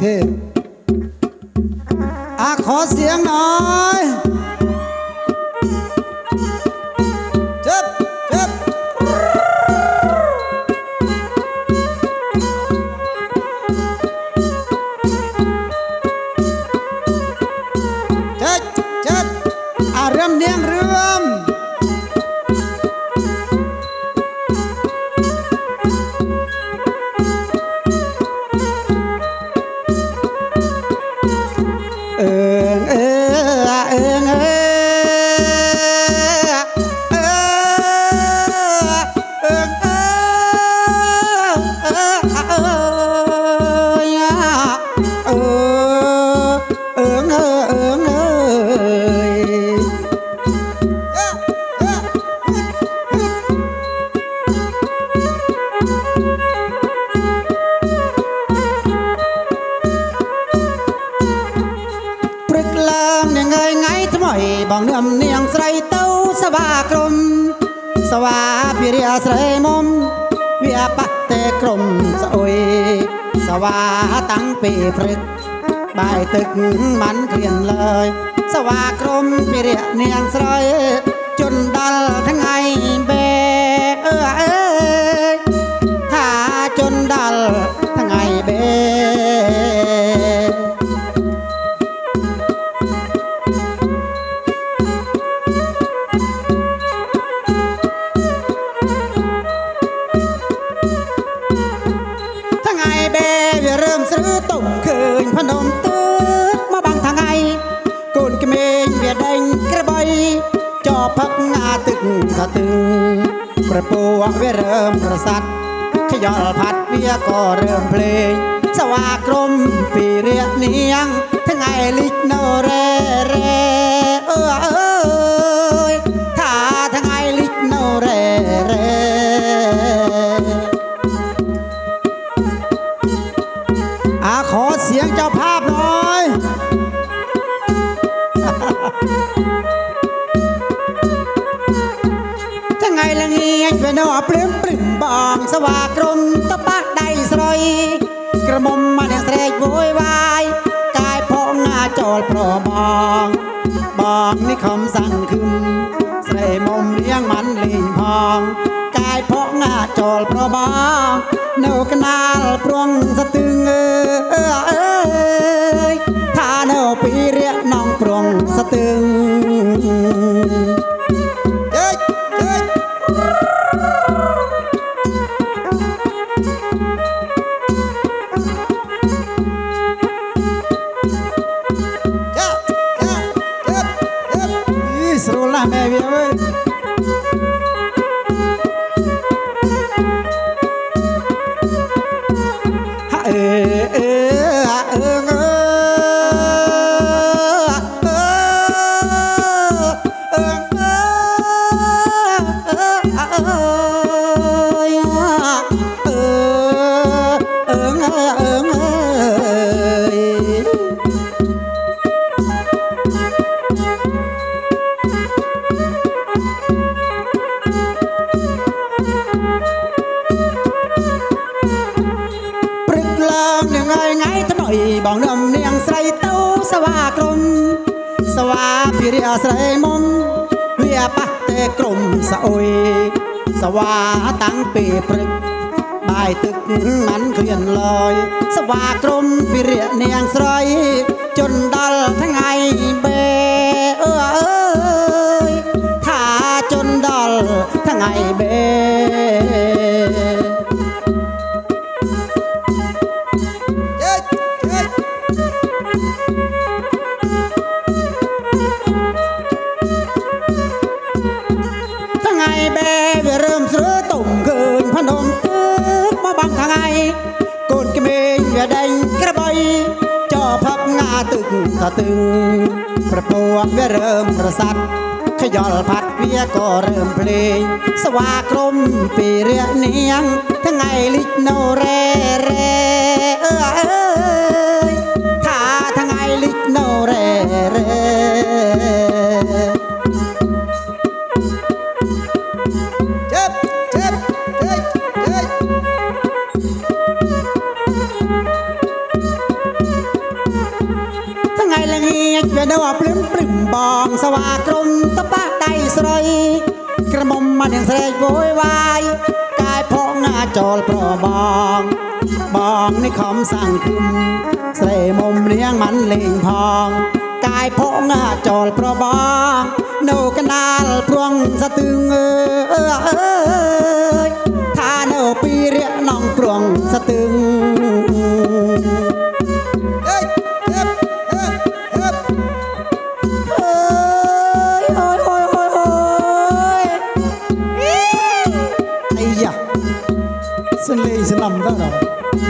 เทพอาขอเสียงหน่อย បងនឹមនាងស្រីទៅសវាក្រុមសវាភិរិយស្រីមុំវាបាក់តែក្រុមស្អុយសវាតាំងពីព្រឹកបាយទឹកមិនឃ្លានឡើយសវាក្រុមភិរិយនាងស្រីជន់ដល់ថ្ងៃបែ វារើមស្ឬទុំឃើញភ្នំទើបមកបាំងថ្ងៃកូនក្មេងវាដេញក្របីចោផឹកអាទឹកសទឹងប្រពោវារើមប្រសាត់ខ្យល់ផាត់វាក៏រើមភ្លេងសវាក្រុមពីរាកនាងថ្ងៃលិចនៅរ៉េ ថ្ងៃលងៀចវានៅអព្រៀមព្រិមបងសវាក្រុមតបាក់ដៃស្រី ក្រមុំមកអ្នកស្រែកវយវាយកាយផងណាចូលប្របងបងនេះខំសាន់ខឹមស្រីមុំរៀងមិនលេងផងកាយផងណាចូលប្របងនៅកណាលព្រំស្ទឹងអឺអឺ វាភិរិយស្រីមុំវាប៉ះតែក្រុមស្អុយសវាតាំងពីព្រឹកបាយទឹកមិនឃ្លានឡើយសវាក្រុមភិរិយនាងស្រីជន់ដល់ថ្ងៃបែអឺអើយថាជន់ដល់ថ្ងៃបែ chết chết tháng ngày bé về rơm sữa tùng gừng phan hồn tước mà bằng tháng ngày cồn cái mình về đánh cái bay cho phật ngà từng ta từng ប្រពងវារើមប្រសាត់ខយល់ផាត់វាក៏រើមភ្លេងស្វាក្រុមពីរយនាងថ្ងៃលិចនៅរ៉េរ៉េអើអើយថាថ្ងៃលិចនៅរ៉េរ៉េ ងៀចវានៅភ្លឹមភ្លឹមបងសវាក្រុមតបាដៃស្រីក្រមុំមកនាងស្រែកវោយវាយកាយផងងាចូលប្របងបងនេះខំសង្ឃឹមស្រីមុំនាងមិនលេងផងកាយផងងាចូលប្របងនៅកណ្ដាលព្រួងសទឹងអើ អាយ៉ា